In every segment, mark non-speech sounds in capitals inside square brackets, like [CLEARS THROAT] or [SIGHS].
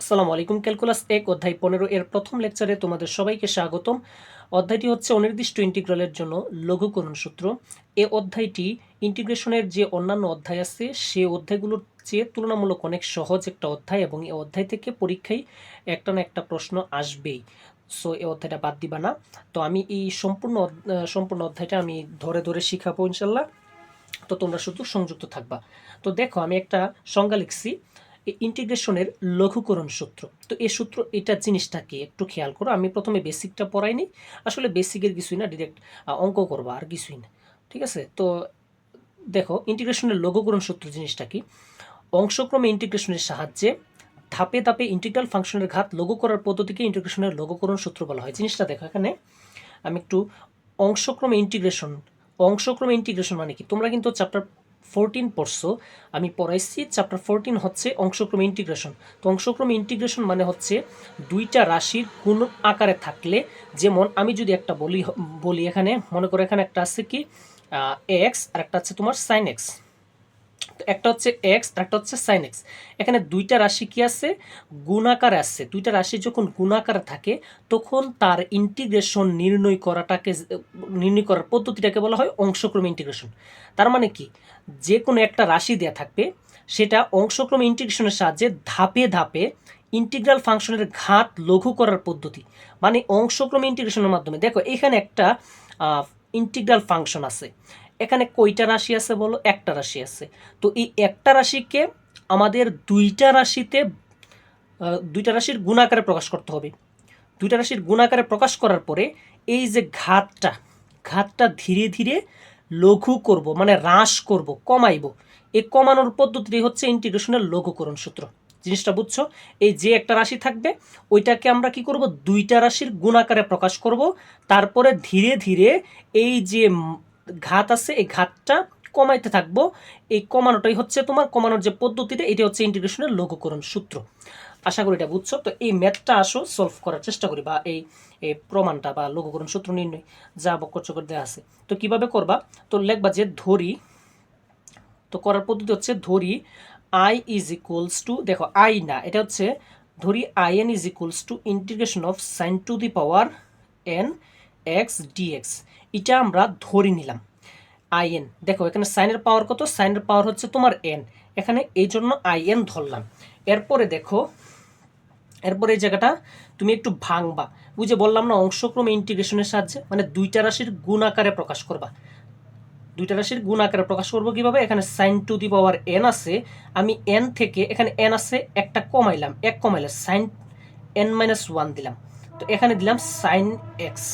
আসসালামু আলাইকুম, ক্যালকুলাস এক, অধ্যায় পনেরো। এর প্রথম লেকচারে তোমাদের সবাইকে স্বাগতম। অধ্যায়টি হচ্ছে অনির্দিষ্ট ইন্টিগ্রালের জন্য লঘুকরণ সূত্র। এ অধ্যায়টি ইন্টিগ্রেশনের যে অন্যান্য অধ্যায় আছে, সে অধ্যায়গুলোর চেয়ে তুলনামূলক অনেক সহজ একটা অধ্যায় এবং এই অধ্যায় থেকে পরীক্ষায় একটা না একটা প্রশ্ন আসবেই। সো এই অধ্যায়টা বাদ দিবা না। তো আমি এই সম্পূর্ণ সম্পূর্ণ অধ্যায়টা আমি ধরে ধরে শিখাবো ইনশাল্লাহ তো তোমরা শুধু সংযুক্ত থাকবা। তো দেখো, আমি একটা সংজ্ঞা লিখছি। এই ইন্টিগ্রেশনের লঘুকরণ সূত্র। তো এই সূত্র এটা জিনিসটা কি একটু খেয়াল করো। আমি প্রথমে বেসিকটা পড়াই পড়াইনি। আসলে বেসিকের কিছুই না ডিরেক্ট অঙ্ক করবা, আর কিছুই না। ঠিক আছে? তো দেখো ইন্টিগ্রেশনের লঘুকরণ সূত্র জিনিসটা কি? অংশক্রমে ইন্টিগ্রেশনের সাহায্যে ধাপে ধাপে ইন্টিগ্রাল ফাংশনের ঘাত লঘু করার পদ্ধতিকে ইন্টিগ্রেশনের লঘুকরণ সূত্র বলা হয়। জিনিসটা দেখো এখানে। আমি একটু অংশক্রমে ইন্টিগ্রেশন অংশক্রমে ইন্টিগ্রেশন মানে কি? তোমরা কিন্তু চ্যাপ্টার ফোরটিন পড়ছো, আমি পড়াইছি চ্যাপ্টার ফোরটিন হচ্ছে অংশক্রম ইন্টিগ্রেশন তো অংশক্রম ইন্টিগ্রেশন মানে হচ্ছে দুইটা রাশির কোন আকারে থাকলে, যেমন আমি যদি একটা বলি বলি এখানে, মনে করো এখানে একটা আছে কি এক্স আর একটা আছে তোমার সাইন এক্স একটা হচ্ছে এক্স একটা হচ্ছে সাইন এক্স এখানে দুইটা রাশি কি আছে? গুণাকার আছে। দুইটা রাশি যখন গুণাকারে থাকে, তখন তার ইন্টিগ্রেশন নির্ণয় করাটাকে, নির্ণয় করার পদ্ধতিটাকে বলা হয় অংশক্রম ইন্টিগ্রেশন তার মানে কি? যে কোনো একটা রাশি দেয়া থাকবে, সেটা অংশক্রম ইন্টিগ্রেশনের সাহায্যে ধাপে ধাপে ইন্টিগ্রাল ফাংশনের ঘাত লঘু করার পদ্ধতি। মানে অংশক্রম ইন্টিগ্রেশনের মাধ্যমে। দেখো, এখানে একটা ইন্টিগ্রাল ফাংশন আছে। এখানে কয়টা রাশি আছে বলো? একটা রাশি আছে। তো এই একটা রাশিকে আমাদের দুইটা রাশিতে দুইটা রাশির গুণাকারে প্রকাশ করতে হবে। দুইটা রাশির গুণাকারে প্রকাশ করার পরে এই যে ঘাতটা ঘাতটা ধীরে ধীরে লঘু করব মানে হ্রাস করব, কমাইব। এই কমানোর পদ্ধতিটি হচ্ছে ইন্টিগ্রেশনের লঘুকরণ সূত্র। জিনিসটা বুঝছ? এই যে একটা রাশি থাকবে, ওইটাকে আমরা কি করব? দুইটা রাশির গুণাকারে প্রকাশ করব। তারপরে ধীরে ধীরে এই যে ঘাত আছে, এই ঘাতটা কমাইতে থাকব। এই কমানোটাই হচ্ছে তোমার, কমানোর যে পদ্ধতিটা এটা হচ্ছে ইন্টিগ্রেশনের লঘুকরণ সূত্র। আশা করি এটা বুঝছ? তো এই ম্যাথটা আসো সলভ করার চেষ্টা করি বা এই প্রমাণটা বা লঘুকরণ সূত্র নির্ণয় যা বক্কচকর দেওয়া আছে। তো কীভাবে করবা? তো লেখবা যে ধরি, তো করার পদ্ধতি হচ্ছে ধরি আই ইজ ইকুয়ালস টু দেখো আই না, এটা হচ্ছে ধরি I N is equals to integration of sine to the power N X dx. এটা আমরা ধরে নিলাম। আই এন দেখো, এখানে সাইনের পাওয়ার কত? সাইনের পাওয়ার হচ্ছে তোমার এন। এখানে এই জন্য আই এন ধরলাম। এরপরে দেখো, এরপরে এই জায়গাটা তুমি একটু ভাঙবা। বুঝে বললাম না, অংশক্রমে ইন্টিগ্রেশনের সাহায্যে মানে দুইটা রাশির গুণ আকারে প্রকাশ করবা। দুইটা রাশির গুণ আকারে প্রকাশ করব কীভাবে? এখানে sine to the power N আছে। আমি এন থেকে, এখানে এন আছে, একটা কমাইলাম। এক কমাইলাম সাইন এন মাইনাস ওয়ান দিলাম। তো এখানে দিলাম সাইন এক্স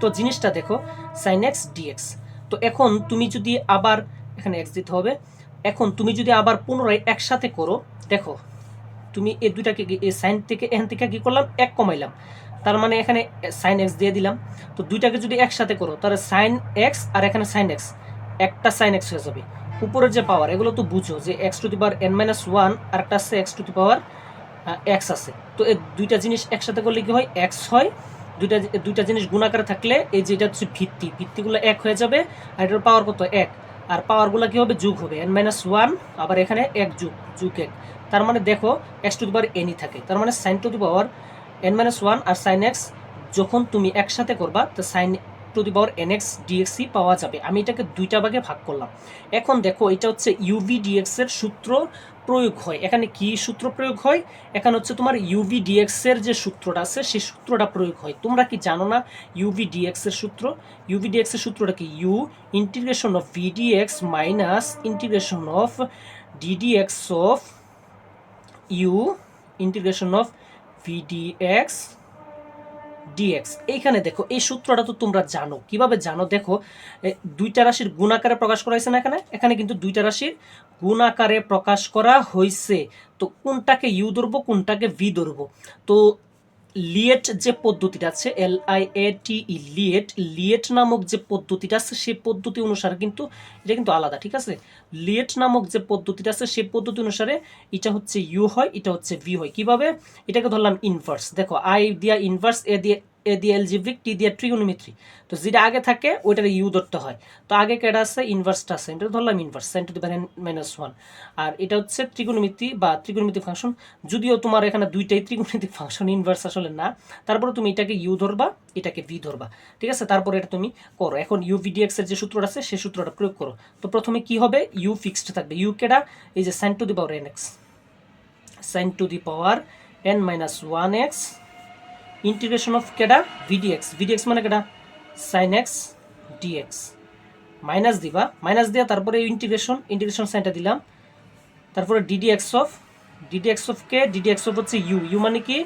তো জিনিসটা দেখো সাইন এক্স ডিএক্স তো এখন তুমি যদি আবার, এখানে এক্স দিতে হবে, এখন তুমি যদি আবার পুনরায় একসাথে করো, দেখো, তুমি এই দুইটাকে এই সাইন থেকে, এখান থেকে কী করলাম? এক কমাইলাম। তার মানে এখানে সাইন এক্স দিয়ে দিলাম। তো দুইটাকে যদি একসাথে করো, তাহলে সাইন এক্স আর এখানে সাইন এক্স একটা সাইন এক্স হয়ে যাবে। উপরের যে পাওয়ার এগুলো তো বুঝো যে X to the power N minus one আর একটা আছে X to the power X আছে। তো এই দুইটা জিনিস একসাথে করলে কি হয়? এক্স হয়। দুইটা দুইটা জিনিস গুণাকারে থাকলে এই যে এটা হচ্ছে ভিত্তি, ভিত্তিগুলো এক হয়ে যাবে, আর এটার পাওয়ার কত? এক। আর পাওয়ারগুলো কি হবে? যুগ হবে। এন মাইনাস ওয়ান আবার এখানে এক যুগ যুগ এক। তার মানে দেখো এক্স টু দি পাওয়ার এনই থাকে। তার মানে sine to the power N minus one R sine x যখন তুমি একসাথে করবা, তো sine to the power N X ডিএক্সই পাওয়া যাবে। আমি এটাকে দুইটা ভাগে ভাগ করলাম। এখন দেখো, এটা হচ্ছে ইউভি ডিএক্স এর সূত্র প্রয়োগ হয়। এখানে কি সূত্র প্রয়োগ হয়? এখানে হচ্ছে তোমার ইউভি ডিএক্স এর যে সূত্রটা আছে, সেই সূত্রটা প্রয়োগ হয়। তোমরা কি জানো না ইউভি ডিএক্স এর সূত্র? ইউভি ডিএক্স এর সূত্রটা কি? U integration of V dx minus integration of d dx of U integration of V dx dx এইখানে দেখো, এই সূত্রটা তো তোমরা জানো। কীভাবে জানো? দেখো দুইটা রাশির গুণাকারে প্রকাশ করা হয়েছে না এখানে? এখানে কিন্তু দুইটা রাশির গুণাকারে প্রকাশ করা হয়েছে। তো কোনটাকে ইউ ধরবো, কোনটাকে ভি ধরবো? তো লিয়েট যে পদ্ধতিটা আছে এল আই এ টি ই লিয়েট লিয়েট নামক যে পদ্ধতিটা আছে সেই পদ্ধতি অনুসারে কিন্তু এটা কিন্তু আলাদা, ঠিক আছে? লিয়েট নামক যে পদ্ধতিটা আছে সেই পদ্ধতি অনুসারে এটা হচ্ছে ইউ হয়, এটা হচ্ছে ভি হয়। কীভাবে? এটাকে ধরলাম ইনভার্স দেখো আই দিয়া ইনভার্স এ দিয়ে এ দিয়ে এলজিব্রিক টি দিয়ে ট্রিগোনোমেট্রি। তো যেটা আগে থাকে, ওইটার ইউ ধরতে হয়। তো আগে কেটা আছে? ইনভার্সটা আছে। এটা ধরলাম inverse sine to the minus one আর এটা হচ্ছে ত্রিগোনোমিতি বা ত্রিগোনোমিতিক ফাংশন যদিও তোমার এখানে দুইটাই ত্রিগোনোমিতিক ফাংশন ইনভার্স আসলে না। তারপরে তুমি এটাকে ইউ ধরবা, এটাকে ভি ধরবা। ঠিক আছে? তারপরে এটা তুমি করো। এখন ইউ ভিডিএক্স এর যে সূত্রটা আছে সেই সূত্রটা প্রয়োগ করো। তো প্রথমে কি হবে? ইউ ফিক্সড থাকবে। ইউ কেটা এই যে sine to the power N X sine to the power N minus one X integration of কেডা? ভিডিএক্স ভিডিএক্স মানে কেডা? সাইন এক্স ডিএক্স মাইনাস দিবা। মাইনাস দিয়া তারপরে ইন্টিগ্রেশন ইন্টিগ্রেশন সাইনটা দিলাম। তারপরে d dx of d dx of K? Ddx of হচ্ছে ইউ ইউ মানে কি?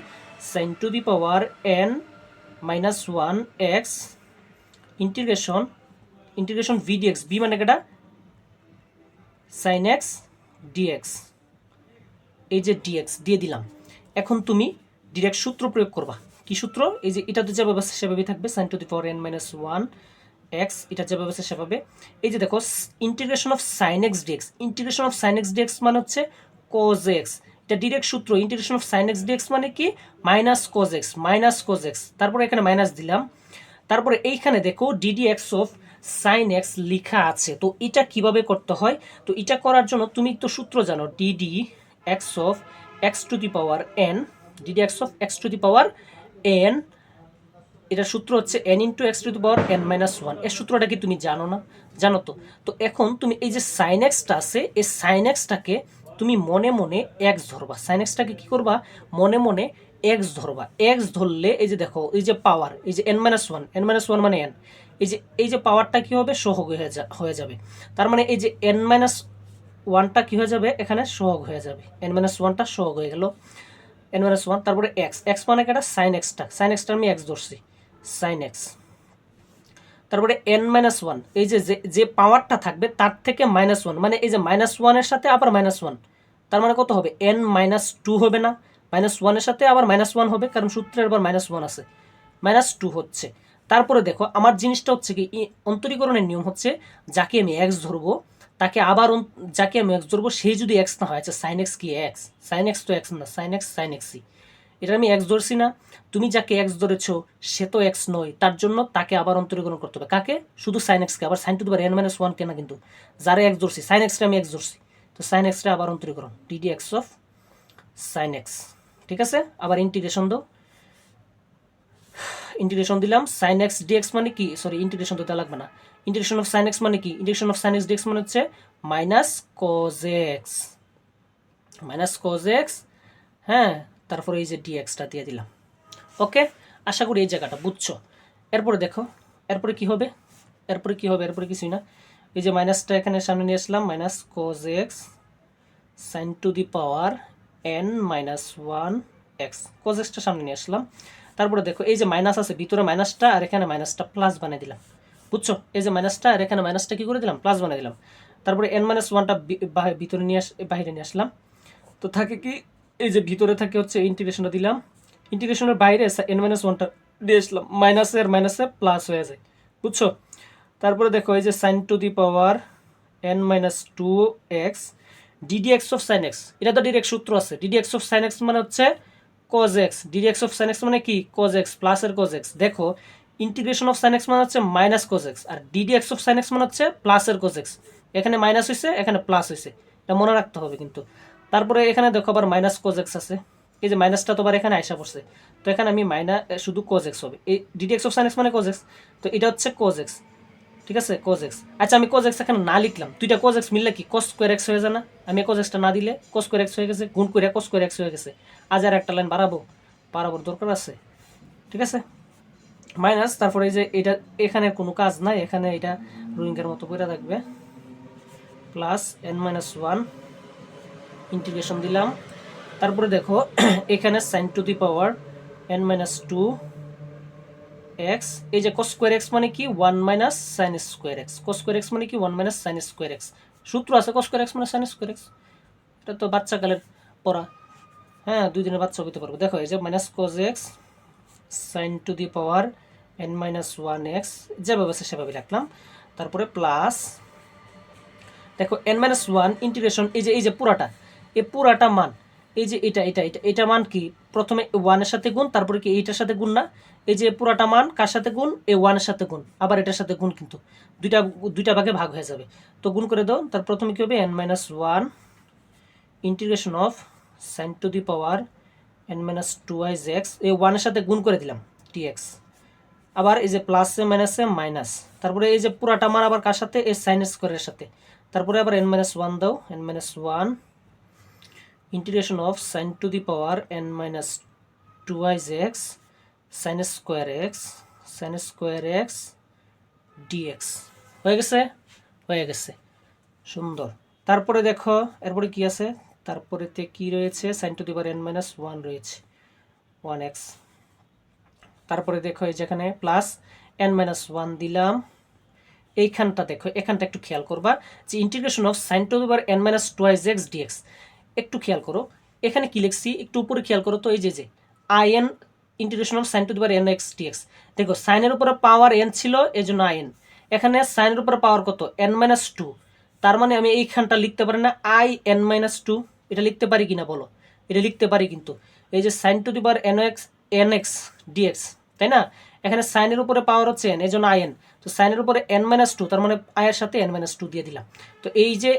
Sine to the power N minus one X integration integration V dx B মানে কেটা সাইন এক্স ডিএক্স এই যে ডিএক্স দিয়ে দিলাম। এখন তুমি ডিরেক্ট সূত্র প্রয়োগ করবা। কি সূত্র? এই যে এটা তো যেভাবে আছে সেভাবেই থাকবে sine to the power N minus one X এটা যেভাবে আছে সেভাবে। এই যে দেখো integration of sine X dx integration of sine X dx মানে হচ্ছে কোজ এক্স এটা ডিরেক্ট সূত্র integration of sine X dx মানে কি? Minus cos x minus cos x তারপরে এখানে মাইনাস দিলাম। তারপরে এইখানে দেখো d d X of sine X লেখা আছে। তো এটা কীভাবে করতে হয়? তো এটা করার জন্য তুমি তো সূত্র জানো d d X of X to the power N d d X of X to the power N এটার সূত্র হচ্ছে N into X to the power N minus ওয়ানের সূত্রটা কি তুমি জানো না? জানো তো। তো এখন তুমি এই যে সাইন এক্সটা আছে, এই সাইন এক্সটাকে তুমি মনে মনে এক্স ধরবা। সাইন এক্সটাকে কি করবা? মনে মনে এক্স ধরবা। এক্স ধরলে এই যে দেখো, এই যে পাওয়ার এই যে N minus one N minus one মানে এন এই যে এই যে পাওয়ারটা কি হবে? সহগ হয়ে যা, হয়ে যাবে। তার মানে এই যে এন মাইনাস ওয়ানটা কি হয়ে যাবে? এখানে সহগ হয়ে যাবে। এন মাইনাস ওয়ানটা সহগ হয়ে গেল। এন মাইনাস ওয়ান, তারপরে এক্স। এক্স মানে কেটা? সাইন এক্সটা সাইন এক্সটা আমি এক্স ধরছি। Sine X. তারপরে এন মাইনাস ওয়ান, এই যে যে- পাওয়ারটা থাকবে তার থেকে মাইনাস ওয়ান মানে এই যে মাইনাস ওয়ানের সাথে আবার মাইনাস ওয়ান, তার মানে কত হবে? এন মাইনাস টু হবে না। মাইনাস ওয়ানের সাথে আবার মাইনাস ওয়ান হবে, কারণ সূত্রের আবার মাইনাস ওয়ান আছে। মাইনাস টু হচ্ছে। তারপরে দেখো, আমার জিনিসটা হচ্ছে কি? অন্তরীকরণের নিয়ম হচ্ছে, যাকে আমি এক্স ধরবো তাকে আবার যাকে আমি এক্স ধরবো সেই যদি এক্স না হয় আচ্ছা সাইন এক্স কি এক্স সাইন এক্স তো এক্স না সাইন এক্স সাইন এক্সই এটা আমি এক্স ধরছি না। তুমি যাকে এক্স ধরেছো, সে তো এক্স নয়। তার জন্য তাকে আবার অন্তরীকরণ করতে হবে। কাকে? শুধু সাইন এক্সকে আবার sine to the N minus one কেনা কিন্তু। যারা এক্স ধরছি সাইন এক্সটা আমি এক্স ধরছি। তো সাইন এক্সটা আবার অন্তরীকরণ। D d X of sine X ঠিক আছে? আবার ইন্টিগ্রেশন দাও। ইন্টিগ্রেশন দিলাম সাইন এক্স ডিএক্স মানে কি? সরি ইন্টিগ্রেশন তো দিতে লাগবে না। ইন্টিগ্রেশন অফ সাইন এক্স মানে কি? Integration of sine X dx মানে হচ্ছে minus cos x minus cos x হ্যাঁ? তারপরে এই যে ডিএক্সটা দিয়ে দিলাম। ওকে আশা করি এই জায়গাটা বুঝছ। এরপরে দেখো, এরপরে কি হবে? এরপরে কি হবে? এরপরে কিছুই না। এই যে মাইনাসটা এখানে সামনে নিয়ে আসলাম minus cos X sine to the power N minus one X cos extra সামনে নিয়ে আসলাম। তারপরে দেখো, এই যে মাইনাস আছে, ভিতরে মাইনাসটা আর এখানে মাইনাসটা প্লাস বানিয়ে দিলাম। বুঝছ? এই যে মাইনাসটা আর এখানে মাইনাসটা কি করে দিলাম? প্লাস বানিয়ে দিলাম। তারপরে এন মাইনাস ওয়ানটা ভিতরে নিয়ে আস বাইরে নিয়ে আসলাম। তো থাকে কি, এই যে ভিতরে থাকে হচ্ছে ইন্টিগ্রেশনটা দিলাম। ইন্টিগ্রেশনের বাইরে এন মাইনাস ওয়ানটা দিয়ে আসলাম। মাইনাসের মাইনাসে প্লাস হয়ে যায়। বুঝছ? তারপরে দেখো, এই যে sine to the power n minus two x d d x of sine x এটা তো ডিরেক্ট সূত্র আছে। D d x of sine x মানে হচ্ছে cos x d d x of sine x মানে কি? কজ এক্স প্লাসের cos x দেখো ইন্টিগ্রেশন অফ সাইন এক্স মানে হচ্ছে minus cos x R d d x of sine x মানে হচ্ছে প্লাসের কজ এক্স এখানে মাইনাস হয়েছে এখানে প্লাস হয়েছে এটা মনে রাখতে হবে কিন্তু। তারপরে এখানে দেখো আবার মাইনাস কোজ এক্স আছে। এই যে মাইনাসটা তো আবার এখানে আইসা পড়ছে। তো এখানে আমি মাইনা শুধু কোজ এক্স হবে। এই ডিডি এক্স অফ সাইন মানে কোজ এক্স তো এটা হচ্ছে কোজ এক্স ঠিক আছে? কোজ এক্স আচ্ছা আমি কোজ এক্স এখানে না লিখলাম। দুইটা কোজ এক্স মিললে কি? কোস স্কোয়ার এক্স হয়ে যায় না? আমি কোজ এক্সটা না দিলে কোস স্কোয়ার এক্স হয়ে গেছে, গুণ করে কোস স্কোয়ার এক্স হয়ে গেছে। আজ আর একটা লাইন বাড়াবো, বাড়াবোর দরকার আছে, ঠিক আছে? মাইনাস, তারপরে এই যে এটা, এখানে কোনো কাজ নাই, এখানে এটা রোয়িংয়ের মতো করে থাকবে। Plus n minus one, integration দিলাম। তারপরে দেখো, [CLEARS THROAT] এখানে sine to the power n minus two x, এই যে স্কোয়ার এক্স মানে কি? One minus sine square x. Cos square x মানে কি? One minus sine square x. সূত্র আছে স্কোয়ার এক্স মানে সাইন স্কোয়ার এক্স। এটা তো বাচ্চাকালের পড়া। হ্যাঁ দুই দিনের বাচ্চা হইতে পারব। দেখো, এই যে minus cos x sine to the power n minus one x যেভাবে আছে সেভাবে রাখলাম তারপরে প্লাস দেখো এন মাইনাস ওয়ান ইন্টিগ্রেশন এই যে এই যে পুরাটা, এই পুরাটা মান, এই যে এটা এটা এটা এটা মান কি? প্রথমে ওয়ানের সাথে গুণ, তারপরে কি এইটার সাথে গুণ না? এই যে পুরাটা মান কার সাথে গুণ? এ ওয়ানের সাথে গুণ। আবার এটার সাথে গুণ কিন্তু। দুইটা দুইটা ভাগে ভাগ হয়ে যাবে। তো গুণ করে দাও। তার প্রথমে কি হবে? N minus one integration of sine to the power n minus two eyes x এই ওয়ানের সাথে গুণ করে দিলাম টি এক্স আবার এই যে প্লাসে মাইনাসে মাইনাস তারপরে এই যে পুরাটা মান আবার কার সাথে? এই সাইন স্কোয়ারের সাথে। তারপরে আবার এন মাইনাস ওয়ান দাও। N minus one integration of sin to the power n minus 2i x, sin square x, sin square x dx হয়ে গেছে? হয়ে গেছে। সুন্দর। তারপরে দেখো, এরপরে কি আছে? তারপরেতে কি রয়েছে? sin to the power n minus 1 রয়েছে। 1x তারপরে দেখো এই যেখানে প্লাস n মাইনাস 1 দিলাম। এইখানটা দেখো, এখানটা একটু খেয়াল করবা যে integration of sine to the power n minus twice x dx একটু খেয়াল করো। এখানে কি লিখছি? একটু উপরে খেয়াল করো তো, এই যে যে I n integration of sine to the power n x dx দেখো সাইনের উপরে পাওয়ার এন ছিল এই জন্য আই এন এখানে সাইনের উপরে পাওয়ার কত? এন মাইনাস টু তার মানে আমি এইখানটা লিখতে পারি না আই এন মাইনাস টু এটা লিখতে পারি কিনা বলো? এটা লিখতে পারি কিন্তু। এই যে sine to the power n x n x dx তাই না? এখানে সাইনের উপরে পাওয়ার হচ্ছে এন এই জন্য আই এন তো সাইনের উপরে এন মাইনাস টু তার মানে আয়ের সাথে এন মাইনাস টু দিয়ে দিলাম। তো এই যে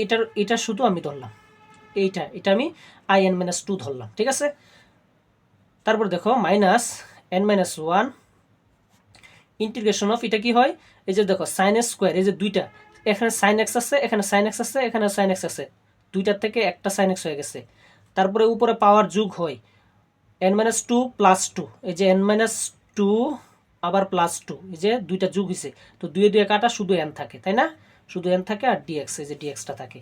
এটার, এটা শুধু আমি ধরলাম। এইটা, এটা আমি আই এন মাইনাস টু ধরলাম, ঠিক আছে? তারপর দেখো minus n minus one integration of এটা কি হয়? এই যে দেখো সাইন স্কোয়ার এই যে দুইটা, এখানে সাইন এক্স আছে, এখানে সাইন এক্স আছে, এখানে সাইন এক্স আছে। দুইটার থেকে একটা সাইন এক্স হয়ে গেছে। তারপরে উপরে পাওয়ার যুগ হয় n minus two plus two এই যে এন মাইনাস টু আবার প্লাস টু এই যে দুইটা যুগ হয়েছে তো দুয়ে দুয়ে কাটা শুধু এন থাকে, তাই না? শুধু এন থাকে আর ডিএক্স এই যে ডিএক্সটা থাকে।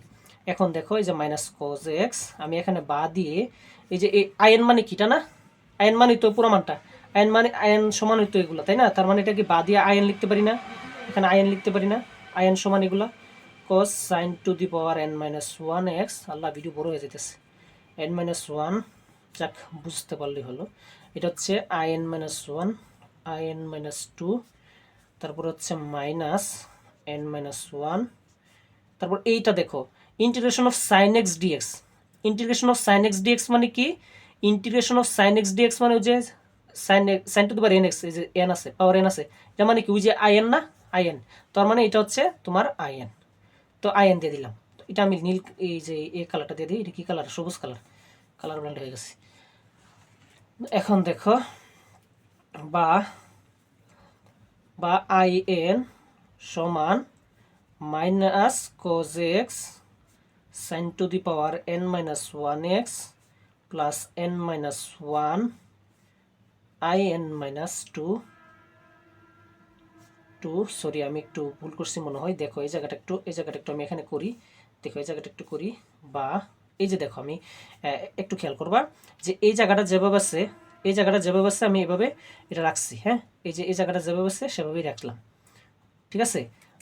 এখন দেখো এই যে মাইনাস কোজ এক্স আমি এখানে বা দিয়ে এই যে এই আইএন মানে কিটা না? আইএন মানে তো পুরো মানটা আইএন মানে আইএন সমান হইতো এগুলো, তাই না? তার মানে এটা কি বা দিয়ে আইএন লিখতে পারি না? এখানে আইএন লিখতে পারি না। আইএন সমান এগুলা। Cos sine to the power n minus one x Allah video বড় হয়ে যেতেছে এন মাইনাস ওয়ান যাক, বুঝতে পারলেই হলো। এটা হচ্ছে I n minus one I n minus two তারপর হচ্ছে মাইনাস এন মাইনাস ওয়ান তারপর এইটা দেখো integration of sine x dx integration of sine x dx মানে কি? Integration of sine x dx মানে ওই যে sine sine to power n x এই যে এন আছে পাওয়ার এন আছে। এটা মানে কি? ওই যে আই এন না আই এন তার মানে এটা হচ্ছে তোমার আই এন তো আই এন দিয়ে দিলাম। তো এটা আমি নীল এই যে এই কালারটা দিয়ে দিই, এটা কি কালার সবুজ কালার কালার ব্র্যান্ড হয়ে গেছে। এখন দেখো, বা বা আই এন সমান minus cos x sine to the power n minus one x plus n minus one I n minus two two sorry আমি একটু ভুল করছি মনে হয়। দেখো, এই জায়গাটা একটু, এই জায়গাটা একটু আমি এখানে করি। দেখো, এই জায়গাটা একটু করি। বা, এই যে দেখো, আমি একটু খেয়াল করবা যে এই জায়গাটা যেভাবে আছে, এই জায়গাটা যেভাবে আছে, আমি এভাবে এটা রাখছি হ্যাঁ? এই যে, এই জায়গাটা যেভাবে আছে, সেভাবেই রাখলাম। ঠিক আছে?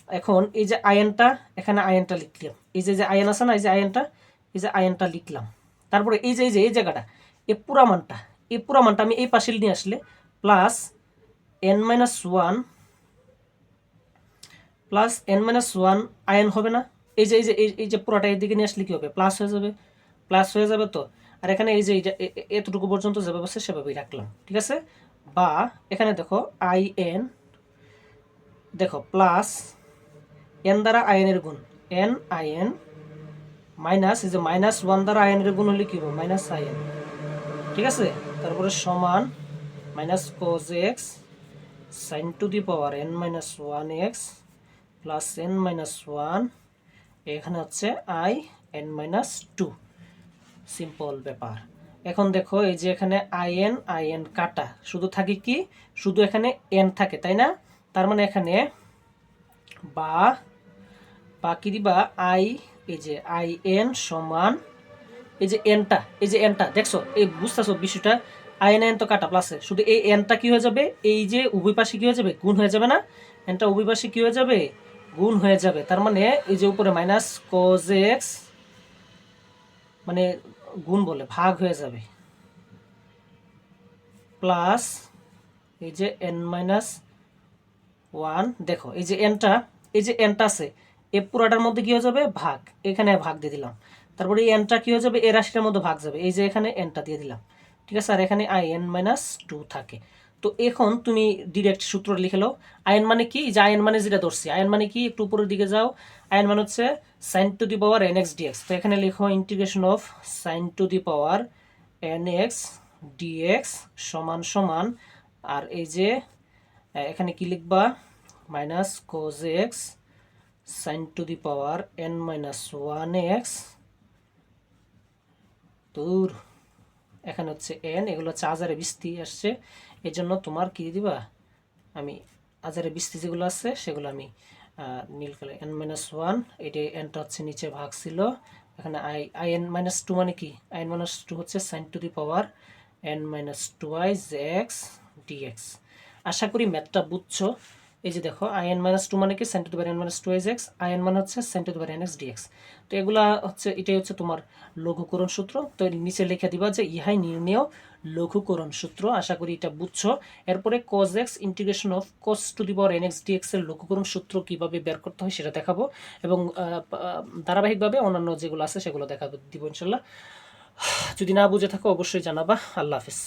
এখন এই যে আয়নটা, এখানে আয়নটা লিখলাম। এই যে যে আয়ন আছে না, এই যে আয়নটা, এই যে আয়নটা লিখলাম। তারপরে এই যে এই যে, এই জায়গাটা এই পুরা মানটা এই পুরা মানটা আমি এই পাশে নিয়ে আসলে plus n minus one plus n minus one I n হবে না। এই যে এই যে, এই- এই যে পুরোটা এদিকে নিয়ে আসলে কি হবে? প্লাস হয়ে যাবে। প্লাস হয়ে যাবে তো? আর এখানে এই যে এইটা এ- এ- এতটুকু পর্যন্ত যেভাবে আছে সেভাবেই রাখলাম। ঠিক আছে? বা এখানে দেখো আই এন দেখো প্লাস এন দ্বারা আয়নের গুণ। এন আই এন মাইনাস এই যে মাইনাস ওয়ান দ্বারা আয়নের গুণ হলে কি হবে? মাইনাস আইএন ঠিক আছে? তারপরে সমান minus cos x sine to the power n minus one x plus n minus one এখানে হচ্ছে I n minus two simple ব্যাপার। এখন দেখো, এই যে এখানে আই এন আই এন কাটা। শুধু থাকে কি? শুধু এখানে এন থাকে, তাই না? তার মানে এখানে বা বা কি দিবা? আই এই যে আই এন সমান, এই যে এনটা এই যে এনটা দেখছ? এই বুঝতেছো বিষয়টা? আই এন এন তো কাটা প্লাসে শুধু এই এনটা কি হয়ে যাবে? এই যে উভয় পাশে কি হয়ে যাবে? গুণ হয়ে যাবে না? এনটা উভয় পাশে কি হয়ে যাবে? গুণ হয়ে যাবে। তার মানে এই যে উপরে মাইনাস কোজ এক্স মানে গুণ বলে, ভাগ হয়ে যাবে। প্লাস এই যে এন মাইনাস ওয়ান দেখো, এই যে এনটা এই যে এনটা আছে, এ পুরাটার মধ্যে কি হয়ে যাবে? ভাগ। এখানে ভাগ দিয়ে দিলাম। তারপরে এই এনটা কি হয়ে যাবে? এ রাশিটার মধ্যে ভাগ যাবে। এই যে এখানে এনটা দিয়ে দিলাম। ঠিক আছে? আর এখানে আই এন মাইনাস টু থাকে। তো এখন তুমি ডিরেক্ট সূত্র লিখে নাও। আয়ন মানে কি? যে আয়ন মানে যেটা ধরছি আয়ন মানে কি? একটু উপরের দিকে যাও। আয়ন মানে হচ্ছে sine to the power n x dx তো এখানে লিখো integration of sine to the power n x dx সমান সমান, আর এই যে এখানে কি লিখবা? Minus cos x sine to the power n minus one x দূর। এখানে হচ্ছে এন এগুলো হচ্ছে আজারে বিস্তি আসছে। এই জন্য তোমার কি দিবা? আমি আজারে বিস্তি যেগুলো আছে, সেগুলো আমি নীল কালার এন মাইনাস ওয়ান এটি এনটা হচ্ছে নিচে ভাগ ছিল। এখানে I I n minus two মানে কি? আই এন মাইনাস টু হচ্ছে sine to the power n minus two I x dx আশা করি ম্যাথটা বুঝছ। এই যে দেখো আই এন মাইনাস টু মানে কি? Sine two n minus two eyes x I n মানে হচ্ছে sine two n x dx তো এগুলা হচ্ছে, এটাই হচ্ছে তোমার লঘুকরণ সূত্র। তো নিচে লিখে দিবা যে ইহাই নির্ণেয় লঘুকরণ সূত্র, আশা করি এটা বুঝছ। এরপরে cos x integration of cos to the power nx dx এর লঘুকরণ সূত্র কীভাবে বের করতে হয় সেটা দেখাবো এবং ধারাবাহিকভাবে অন্যান্য যেগুলো আছে সেগুলো দেখাবো দিব ইনশাল্লাহ। [SIGHS] যদি না বুঝে থাকো অবশ্যই জানাবা। আল্লাহ হাফিজ।